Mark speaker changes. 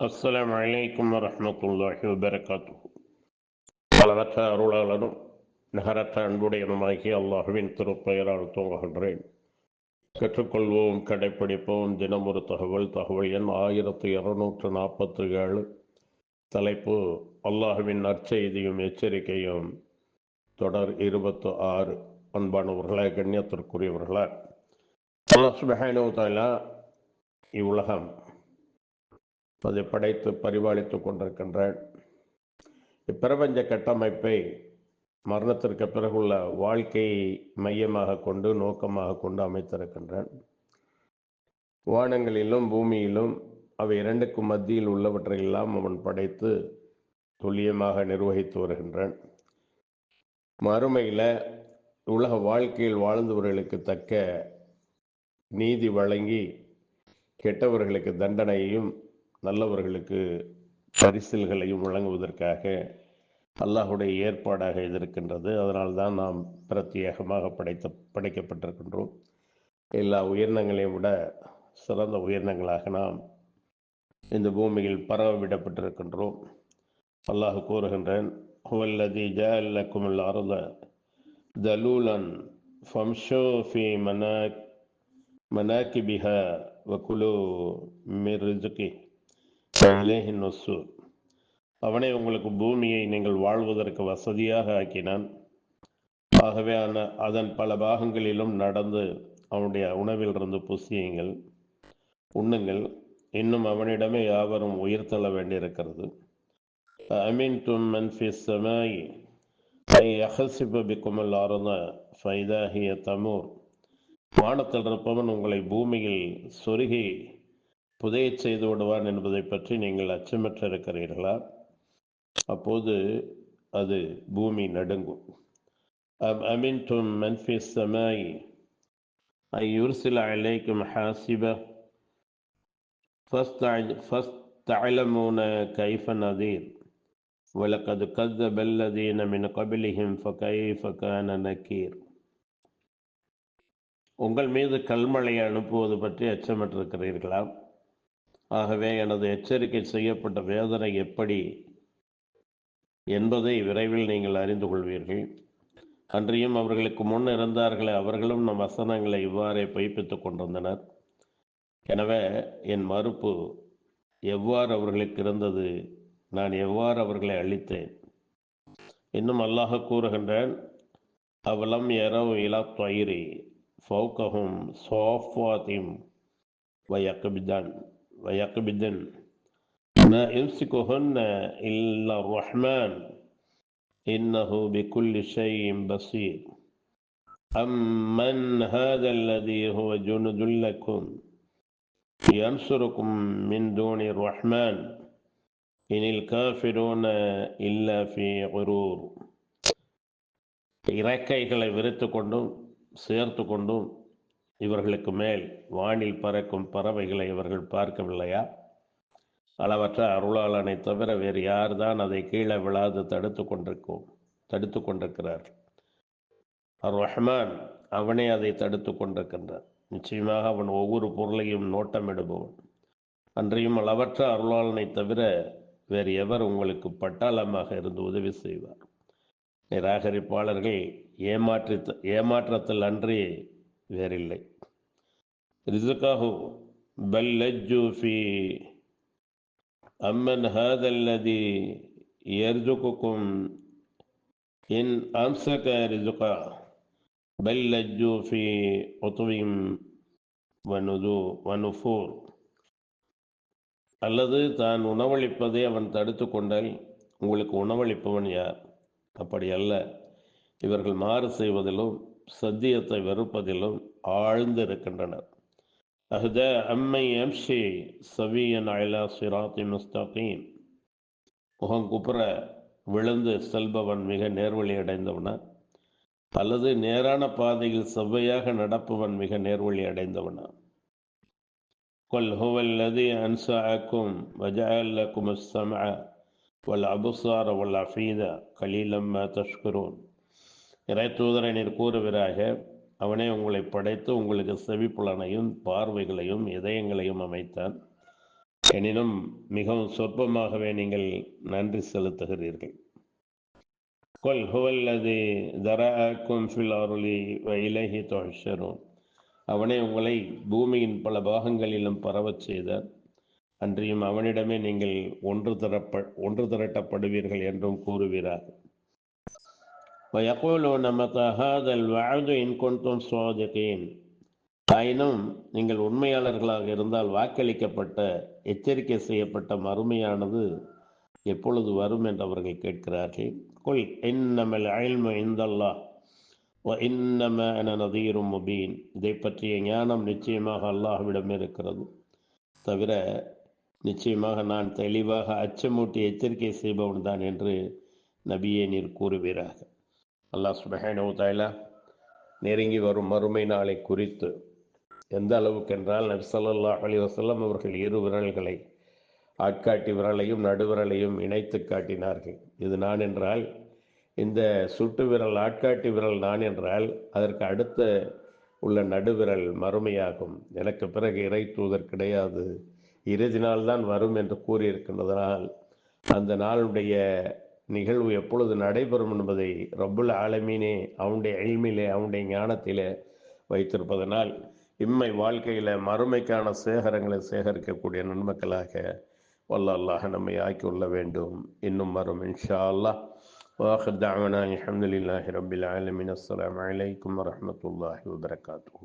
Speaker 1: அஸ்லாம் வலைக்கம் வரமத்துல்லாஹி வபரகாத்துஹு. பலவற்ற அருளாளனும் நகரற்ற அன்புடையனுமாகிய அல்லாஹுவின் திருப்பெயரால் தூங்குகின்றேன் கற்றுக்கொள்வோம் கடைப்பிடிப்போம் தினம் ஒரு தகவல் தகவல் எண் ஆயிரத்தி இருநூற்று நாற்பத்தி ஏழு தலைப்பு அல்லாஹுவின் நற்செய்தியும் எச்சரிக்கையும். தொடர் இருபத்து ஆறு. அன்பானவர்களே கண்ணியத்திற்குரியவர்களே. அல்லாஹ் சுப்ஹானஹு வ இவ்வுலகம் அதை படைத்து பரிபாலித்து கொண்டிருக்கின்றான். இப்பிரபஞ்ச கட்டமைப்பை மரணத்திற்கு பிறகுள்ள வாழ்க்கையை மையமாக கொண்டு நோக்கமாக கொண்டு அமைத்திருக்கின்றான். வானங்களிலும் பூமியிலும் அவை இரண்டுக்கும் மத்தியில் உள்ளவற்றையெல்லாம் அவன் படைத்து துல்லியமாக நிர்வகித்து வருகின்றான். மறுமையில் உலக வாழ்க்கையில் வாழ்ந்தவர்களுக்கு தக்க நீதி வழங்கி கெட்டவர்களுக்கு தண்டனையையும் நல்லவர்களுக்கு பரிசில்களையும் வழங்குவதற்காக அல்லாஹுடைய ஏற்பாடாக இது இருக்கின்றது. அதனால்தான் நாம் பிரத்யேகமாக படைத்த படைக்கப்பட்டிருக்கின்றோம். எல்லா உயிரினங்களையும் விட சிறந்த உயிரினங்களாக நாம் இந்த பூமியில் பரவ விடப்பட்டிருக்கின்றோம் அல்லாஹ் கூறுகின்றேன் ஹுவல்லதி ஜல்லக்குமுல் அருள தலூலன் ஃபம்ஷோ ஃபி மனாக் மனாக்கிபிஹா வகுலு மிர்ஜுகி நொசு அவனே உங்களுக்கு பூமியை நீங்கள் வாழ்வதற்கு வசதியாக ஆக்கினான். ஆகவே அதன் பல பாகங்களிலும் நடந்து அவனுடைய உணவிலிருந்து புசியுங்கள். உண்ணுங்கள். இன்னும் அவனிடமே யாவரும் உயிர் தள்ள வேண்டியிருக்கிறது. அமீன் டும் மன்ஃபி சமாய் ஐ பிக்குமல் ஆறுத ஃபைதாஹிய தமூர். வானத்தில் இருப்பவன் உங்களை பூமியில் சொருகி புதையச் செய்து விடுவான் என்பதை பற்றி நீங்கள் அச்சமற்றிருக்கிறீர்களா அப்போது அது பூமி நடுங்கும் அம் அமின்டும் மன்ஃபி சமாய் ஐ யுர்சில அலைக்கும் ஹாசிப فاستعلمون كيف نذير ولقد كذب الذين من قبلهم فكيف كان نكير உங்கள் மீது கல்மழையை அனுப்புவது பற்றி அச்சமற்றிருக்கிறீர்களா ஆகவே எனது எச்சரிக்கை செய்யப்பட்ட வேதனை எப்படி என்பதை விரைவில் நீங்கள் அறிந்து கொள்வீர்கள். அன்றியும் அவர்களுக்கு முன் இருந்தார்களே அவர்களும் நம் வசனங்களை இவ்வாறே பொய்ப்பித்துக் கொண்டிருந்தனர். எனவே என் மறுப்பு எவ்வாறு அவர்களுக்கு இருந்தது? நான் எவ்வாறு அவர்களை அழித்தேன்? இன்னும் அல்லாஹ கூறுகின்றேன் அவலம் எரவு இலா துயிரி ஃபவுகஹும் சோஃபாத்திம் வயக்கபிதான் ويقبضن ما يمسكهن إلا الرحمن إنه بكل شيء بصير أمن هذا الذي هو جند لكم ينصركم من دون الرحمن إن الكافرون إلا في غرور இறக்கைகளை விரித்து கொண்டும் சேர்த்து கொண்டும் இவர்களுக்கு மேல் வானில் பறக்கும் பறவைகளை இவர்கள் பார்க்கவில்லையா? அளவற்ற அருளாளனை தவிர வேறு யார்தான் அதை கீழே விழாது தடுத்து கொண்டிருக்கும் தடுத்து கொண்டிருக்கிறார். அர் ரஹ்மான் அவனே அதை தடுத்து கொண்டிருக்கின்றார் நிச்சயமாக அவன் ஒவ்வொரு பொருளையும் நோட்டமிடுபவன். அன்றையும் அளவற்ற அருளாளனை தவிர வேறு எவர் உங்களுக்கு பட்டாளமாக இருந்து உதவி செய்வார்? நிராகரிப்பாளர்கள் ஏமாற்றி ஏமாற்றத்தில் அன்றி வேறில்லை. ரிசுகாஹு பல் லஜ்ஜு ஃபி அம்மன் ஹாதல்லதி யர்ஜுகுக்கும் இன் அம்சக ரிசுகா பல் லஜ்ஜு ஃபி ஒத்துவியும் வனுது வனுஃபூர். அல்லது தான் உணவளிப்பதை அவன் தடுத்து கொண்டால் உங்களுக்கு உணவளிப்பவன் யார்? அப்படி அல்ல. இவர்கள் மாறு செய்வதிலும் சத்தியத்தை வெறுப்பதிலும் ஆழ்ந்து இருக்கின்றனர் அஹ்த அம்மை அம்ஷி சவியன் அயலா சிராத்தி முஸ்தகீம் முகங்குப்புற விழுந்து செல்பவன் மிக நேர்வழி அடைந்தவனா அல்லது நேரான பாதையில் செவ்வையாக நடப்பவன் மிக நேர்வழி அடைந்தவனா قل هو الذي أنسأكم وجعل لكم السمع والأبصار والأفئدة قليلا ما تشكرون இறை தூதரை நீர் அவனே உங்களை படைத்து உங்களுக்கு செவிப்புலனையும் பார்வைகளையும் இதயங்களையும் அமைத்தான் எனினும் மிகவும் சொற்பமாகவே நீங்கள் நன்றி செலுத்துகிறீர்கள். கொல் ஹுவல்லது தராக்கும் ஃபில் அருளி இலகி தொஷரும் அவனே உங்களை பூமியின் பல பாகங்களிலும் பரவச் செய்தார். அன்றியும் அவனிடமே நீங்கள் ஒன்று தரப்ப ஒன்று திரட்டப்படுவீர்கள் என்றும் கூறுகிறார் வயக்கோலோன மதஹாதல் வாழ்து இன் கொண்டும் சுவாதிகேன் ஆயினும் நீங்கள் உண்மையாளர்களாக இருந்தால் வாக்களிக்கப்பட்ட எச்சரிக்கை செய்யப்பட்ட மறுமையானது எப்பொழுது வரும் என்று அவர்கள் கேட்கிறார்கள். கொல் இன்னமல் அயல்ம இந்தல்லா இன்னம என நதீரும் முபீன். இதை பற்றிய ஞானம் நிச்சயமாக அல்லாஹ்விடம் இருக்கிறது. தவிர நிச்சயமாக நான் தெளிவாக அச்சமூட்டி எச்சரிக்கை செய்பவன் தான் என்று நபியே நீர் கூறுவீராக. அல்லாஹ் சுபஹானு தாயிலா நெருங்கி வரும் மறுமை நாளை குறித்து. எந்த அளவுக்கு என்றால் நபி வசல்லம் அவர்கள் இரு விரல்களை ஆட்காட்டி விரலையும் நடுவிரலையும் இணைத்து காட்டினார்கள். இது நான் என்றால் இந்த சுட்டு விரல் ஆட்காட்டி விரல் நான் என்றால் அதற்கு அடுத்த உள்ள நடுவிரல் மறுமையாகும். எனக்கு பிறகு இறை தூதர் கிடையாது. இறுதி நாள் தான் வரும் என்று கூறியிருக்கின்றதனால் அந்த நாளுடைய நிகழ்வு எப்பொழுது நடைபெறும் என்பதை ரப்புல் ஆலமீனே அவனுடைய எல்மிலே அவனுடைய ஞானத்திலே வைத்திருப்பதனால் இம்மை வாழ்க்கையில் மறுமைக்கான சேகரங்களை சேகரிக்கக்கூடிய நன்மக்களாக வல்ல அல்லாஹ் நம்மை ஆக்கிக்கொள்ள வேண்டும் இன்னும் வரும் இன்ஷா அல்லாஹ் واخر دعوانا الحمد لله رب العالمين السلام عليكم ورحمه الله وبركاته